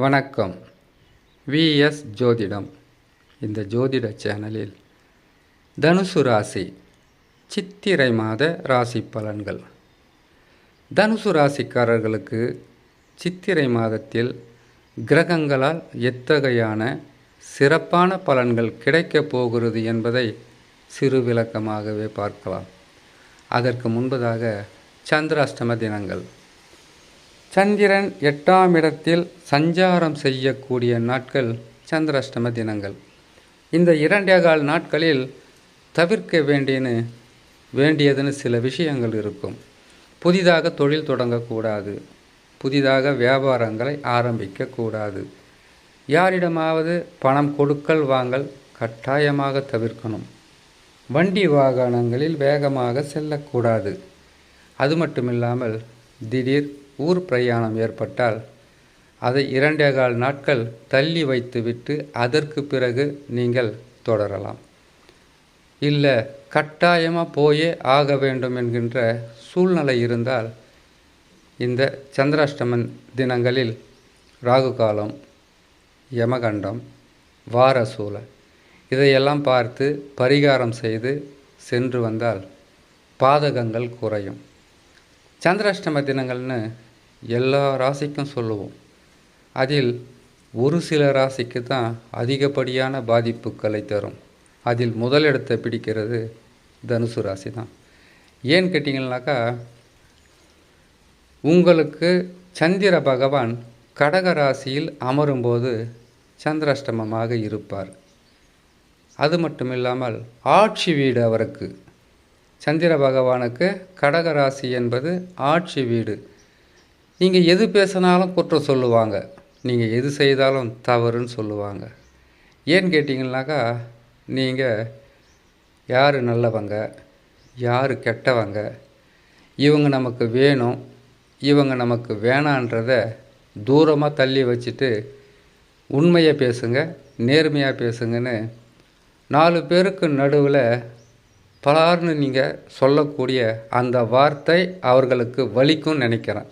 வணக்கம். விஎஸ் ஜோதிடம். இந்த ஜோதிட சேனலில் தனுசு ராசி சித்திரை மாத ராசி பலன்கள். தனுசு ராசிக்காரர்களுக்கு சித்திரை மாதத்தில் கிரகங்களால் எத்தகையான சிறப்பான பலன்கள் கிடைக்கப் போகிறது என்பதை சிறு விளக்கமாகவே பார்க்கலாம். அதற்கு முன்பதாக சந்திராஷ்டம தினங்கள். சந்திரன் எட்டாம் இடத்தில் சஞ்சாரம் செய்யக்கூடிய நாட்கள் சந்திராஷ்டம தினங்கள். இந்த இரண்டே கால் நாட்களில் தவிர்க்க வேண்டியன்னு வேண்டியதுன்னு சில விஷயங்கள் இருக்கும். புதிதாக தொழில் தொடங்கக்கூடாது. புதிதாக வியாபாரங்களை ஆரம்பிக்கக்கூடாது. யாரிடமாவது பணம் கொடுக்கல் வாங்கல் கட்டாயமாக தவிர்க்கணும். வண்டி வாகனங்களில் வேகமாக செல்லக்கூடாது. அது மட்டுமில்லாமல் திடீர் ஊர் பிரயாணம் ஏற்பட்டால் அதை இரண்டே கால் நாட்கள் தள்ளி வைத்துவிட்டு அதற்கு பிறகு நீங்கள் தொடரலாம். இல்லை கட்டாயமாக போயே ஆக வேண்டும் என்கின்ற சூழ்நிலை இருந்தால் இந்த சந்திராஷ்டமன் தினங்களில் ராகு காலம் யமகண்டம் வாரசூல இதையெல்லாம் பார்த்து பரிகாரம் செய்து சென்று வந்தால் பாதகங்கள் குறையும். சந்திராஷ்டம தினங்கள்னு எல்லா ராசிக்கும் சொல்லுவோம். அதில் ஒரு சில ராசிக்கு தான் அதிகப்படியான பாதிப்புகளை தரும். அதில் முதலிடத்தை பிடிக்கிறது தனுசு ராசி தான். ஏன்னு கேட்டிங்கனாக்கா உங்களுக்கு சந்திர பகவான் கடக ராசியில் அமரும்போது சந்திராஷ்டமமாக இருப்பார். அது மட்டும் இல்லாமல் ஆட்சி வீடு அவருக்கு. சந்திர பகவானுக்கு கடக ராசி என்பது ஆட்சி வீடு. நீங்கள் எது பேசினாலும் குற்றம் சொல்லுவாங்க. நீங்கள் எது செய்தாலும் தவறுன்னு சொல்லுவாங்க. ஏன்னு கேட்டிங்கனாக்கா நீங்கள் யார் நல்லவங்க யார் கெட்டவங்க இவங்க நமக்கு வேணும் இவங்க நமக்கு வேணான்றத தூரமாக தள்ளி வச்சுட்டு உண்மையை பேசுங்க நேர்மையாக பேசுங்கன்னு நாலு பேருக்கு நடுவில் பலார்னு நீங்கள் சொல்லக்கூடிய அந்த வார்த்தை அவர்களுக்கு வலிக்கும் நினைக்கிறேன்.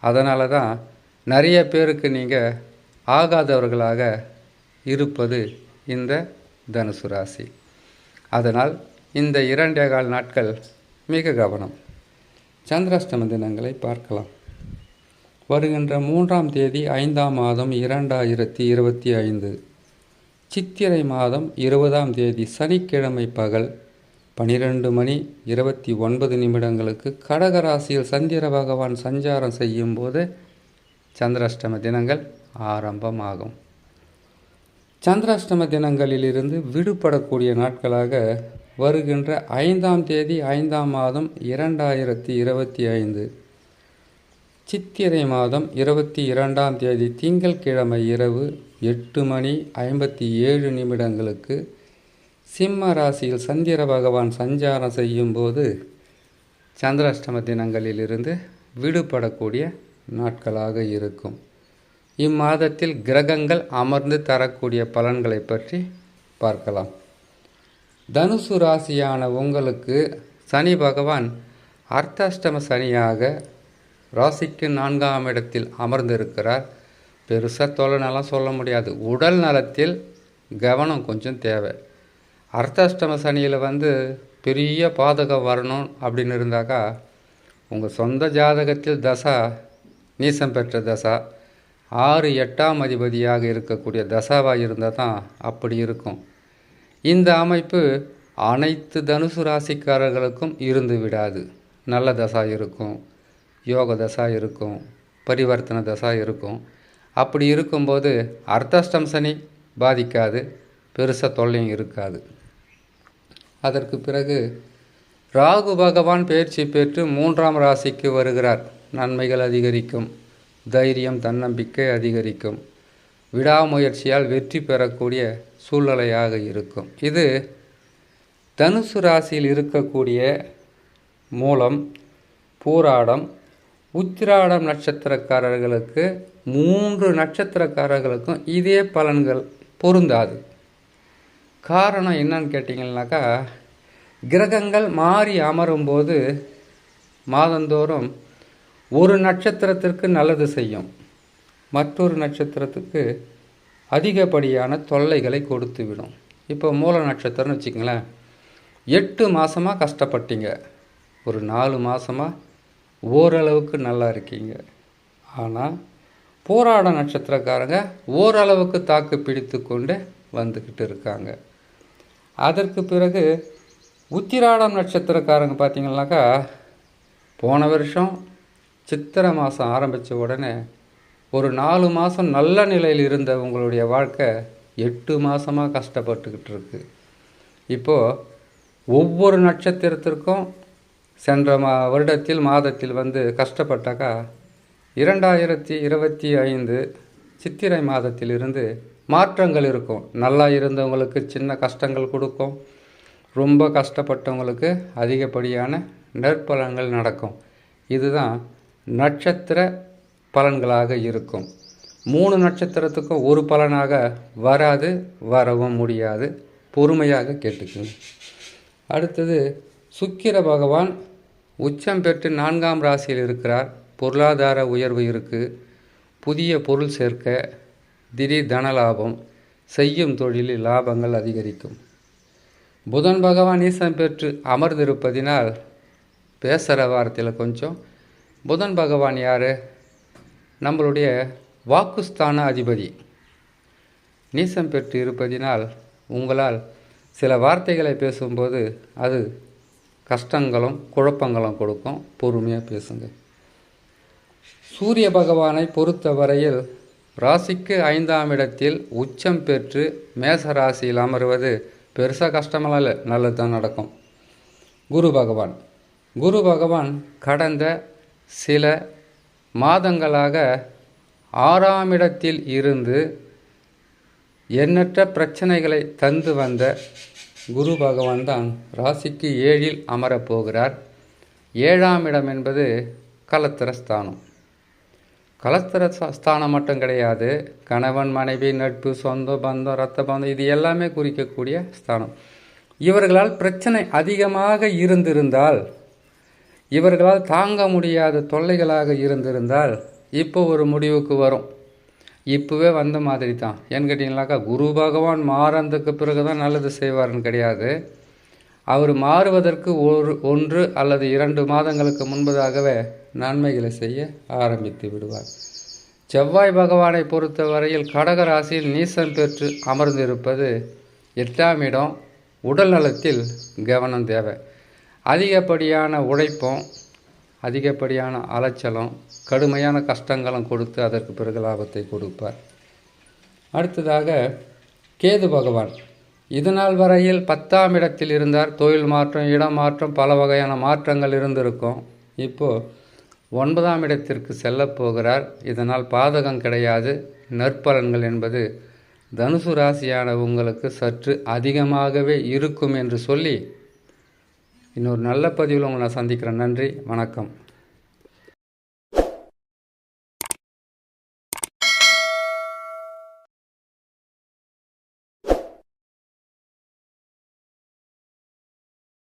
அதனால தான் நிறைய பேருக்கு நீங்கள் ஆகாதவர்களாக இருப்பது இந்த தனுசு ராசி. அதனால் இந்த இரண்டே கால் நாட்கள் மிக கவனம். சந்திராஷ்டம தினங்களை பார்க்கலாம். வருகின்ற மூன்றாம் தேதி ஐந்தாம் மாதம் இரண்டாயிரத்தி இருபத்தி ஐந்து. சித்திரை மாதம் இருபதாம் தேதி சனிக்கிழமை பகல் பனிரெண்டு மணி இருபத்தி ஒன்பது நிமிடங்களுக்கு கடகராசியில் சந்திர பகவான் சஞ்சாரம் செய்யும் போது சந்திராஷ்டம தினங்கள் ஆரம்பமாகும். சந்திராஷ்டம தினங்களிலிருந்து விடுபடக்கூடிய நாட்களாக வருகின்ற ஐந்தாம் தேதி ஐந்தாம் மாதம் இரண்டாயிரத்தி இருபத்தி ஐந்து. சித்திரை மாதம் இருபத்தி இரண்டாம் தேதி திங்கள்கிழமை இரவு எட்டு மணி ஐம்பத்தி ஏழு நிமிடங்களுக்கு சிம்ம ராசியில் சந்திர பகவான் சஞ்சாரம் செய்யும்போது சந்திராஷ்டம தினங்களிலிருந்து விடுபடக்கூடிய நாட்களாக இருக்கும். இம்மாதத்தில் கிரகங்கள் அமர்ந்து தரக்கூடிய பலன்களை பற்றி பார்க்கலாம். தனுசு ராசியான உங்களுக்கு சனி பகவான் அர்த்தாஷ்டம சனியாக ராசிக்கு நான்காம் இடத்தில் அமர்ந்திருக்கிறார். பெருசாக தொலைநலம் சொல்ல முடியாது. உடல் நலத்தில் கவனம் கொஞ்சம் தேவை. அர்த்தாஷ்டம சனியில் வந்து பெரிய பாதகம் வரணும் அப்படின்னு இருந்தாக்கா உங்கள் சொந்த ஜாதகத்தில் தசா நீசம் பெற்ற தசா ஆறு எட்டாம் அதிபதியாக இருக்கக்கூடிய தசாவாக இருந்தால் தான் அப்படி இருக்கும். இந்த அமைப்பு அனைத்து தனுசு ராசிக்காரர்களுக்கும் இருந்து விடாது. நல்ல தசா இருக்கும் யோக தசா இருக்கும் பரிவர்த்தன தசா இருக்கும். அப்படி இருக்கும்போது அர்த்தாஷ்டம் சனி பாதிக்காது பெருசாக தொல்லையும் இருக்காது. அதற்கு பிறகு ராகு பகவான் பயிற்சி பெற்று மூன்றாம் ராசிக்கு வருகிறார். நன்மைகள் அதிகரிக்கும். தைரியம் தன்னம்பிக்கை அதிகரிக்கும். விடாமுயற்சியால் வெற்றி பெறக்கூடிய சூழ்நிலையாக இருக்கும். இது தனுசு ராசியில் இருக்கக்கூடிய மூலம் பூராடம் உத்திராடம் நட்சத்திரக்காரர்களுக்கு மூன்று நட்சத்திரக்காரர்களுக்கும் இதே பலன்கள் பொருந்தாது. காரணம் என்னன்னு கேட்டிங்கன்னாக்கா கிரகங்கள் மாறி அமரும்போது மாதந்தோறும் ஒரு நட்சத்திரத்திற்கு நல்லது செய்யும். மற்றொரு நட்சத்திரத்துக்கு அதிகப்படியான தொல்லைகளை கொடுத்து விடும் இப்போ மூல நட்சத்திரம்னு வச்சுக்கங்களேன். எட்டு மாதமாக கஷ்டப்பட்டீங்க. ஒரு நாலு மாதமாக ஓரளவுக்கு நல்லா இருக்கீங்க. ஆனால் போராட நட்சத்திரக்காரங்க ஓரளவுக்கு தாக்கு பிடித்து கொண்டு வந்துக்கிட்டு இருக்காங்க. அதற்கு பிறகு உத்திராடம் நட்சத்திரக்காரங்க பார்த்தீங்கன்னாக்கா போன வருஷம் சித்திரை மாதம் ஆரம்பித்த உடனே ஒரு நாலு மாதம் நல்ல நிலையில் இருந்த உங்களுடைய வாழ்க்கை எட்டு மாதமாக கஷ்டப்பட்டுக்கிட்டு இருக்கு. இப்போது ஒவ்வொரு நட்சத்திரத்திற்கும் சென்ற மா வருடத்தில் மாதத்தில் வந்து கஷ்டப்பட்டாக்கா இரண்டாயிரத்தி இருபத்தி ஐந்து சித்திரை மாதத்திலிருந்து மாற்றங்கள் இருக்கும். நல்லா இருந்தவங்களுக்கு சின்ன கஷ்டங்கள் கொடுக்கும். ரொம்ப கஷ்டப்பட்டவங்களுக்கு அதிகப்படியான நற்பலன்கள் நடக்கும். இதுதான் நட்சத்திர பலன்களாக இருக்கும். மூணு நட்சத்திரத்துக்கும் ஒரு பலனாக வராது வரவும் முடியாது. பொறுமையாக கேட்டுக்குங்க. அடுத்தது சுக்கிர பகவான் உச்சம் பெற்று நான்காம் ராசியில் இருக்கிறார். பொருளாதார உயர்வு இருக்குது புதிய பொருள் சேர்க்க திடீர் தன லாபம் செய்யும் தொழிலில் லாபங்கள் அதிகரிக்கும். புதன் பகவான் ஈசம் பெற்று அமர்ந்திருப்பதினால் பேசுகிற வார்த்தையில் கொஞ்சம் புதன் பகவான் யார்? நம்மளுடைய வாக்குஸ்தான அதிபதி. நீசம் பெற்று இருப்பதினால் உங்களால் சில வார்த்தைகளை பேசும்போது அது கஷ்டங்களும் குழப்பங்களும் கொடுக்கும். பொறுமையாக பேசுங்க. சூரிய பகவானை பொறுத்த வரையில் ராசிக்கு ஐந்தாம் இடத்தில் உச்சம் பெற்று மேச ராசியில் அமர்வது பெருசாக கஷ்டமெல்லாம் இல்லை. நல்லது தான் நடக்கும். குரு பகவான். குரு பகவான் கடந்த சில மாதங்களாக ஆறாம் இடத்தில் இருந்து எண்ணற்ற பிரச்சனைகளை தந்து வந்த குரு பகவான் தான் ராசிக்கு ஏழில் அமரப்போகிறார் ஏழாம் இடம் என்பது கலத்திரஸ்தானம் கலஸ்தர ஸ்தானம் மட்டும் கிடையாது. கணவன் மனைவி நட்பு சொந்தம் பந்தம் ரத்த பந்தம் இது எல்லாமே குறிக்கக்கூடிய ஸ்தானம். இவர்களால் பிரச்சனை அதிகமாக இருந்திருந்தால் இவர்களால் தாங்க முடியாத தொல்லைகளாக இருந்திருந்தால் இப்போ ஒரு முடிவுக்கு வரும். இப்போவே வந்த மாதிரி தான் ஏன்னு கேட்டிங்கனாக்கா குரு பகவான் மாறந்ததுக்கு பிறகு தான் நல்லது செய்வார்னு கிடையாது. அவர் மாறுவதற்கு ஒரு ஒன்று அல்லது இரண்டு மாதங்களுக்கு முன்பதாகவே நன்மைகளை செய்ய ஆரம்பித்து விடுவார். செவ்வாய் பகவானை பொறுத்த வரையில் கடகராசியில் நீசம் பெற்று அமர்ந்திருப்பது எட்டாம் இடம். உடல் நலத்தில் கவனம் தேவை. அதிகப்படியான உழைப்பும் அதிகப்படியான அலைச்சலும் கடுமையான கஷ்டங்களும் கொடுத்து அதற்கு பிறகு லாபத்தை கொடுப்பார். அடுத்ததாக கேது பகவான். இதுநாள் வரையில் பத்தாம் இடத்தில் இருந்தார். தொழில் மாற்றம் இடம் மாற்றம் பல வகையான மாற்றங்கள் இருந்திருக்கும். இப்போது ஒன்பதாம் இடத்திற்கு செல்லப் போகிறார். இதனால் பாதகம் கிடையாது. நற்பலன்கள் என்பது தனுசு ராசியான உங்களுக்கு சற்று அதிகமாகவே இருக்கும் என்று சொல்லி இன்னொரு நல்ல பதிவில் உங்களை நான் சந்திக்கிறேன். நன்றி. வணக்கம்.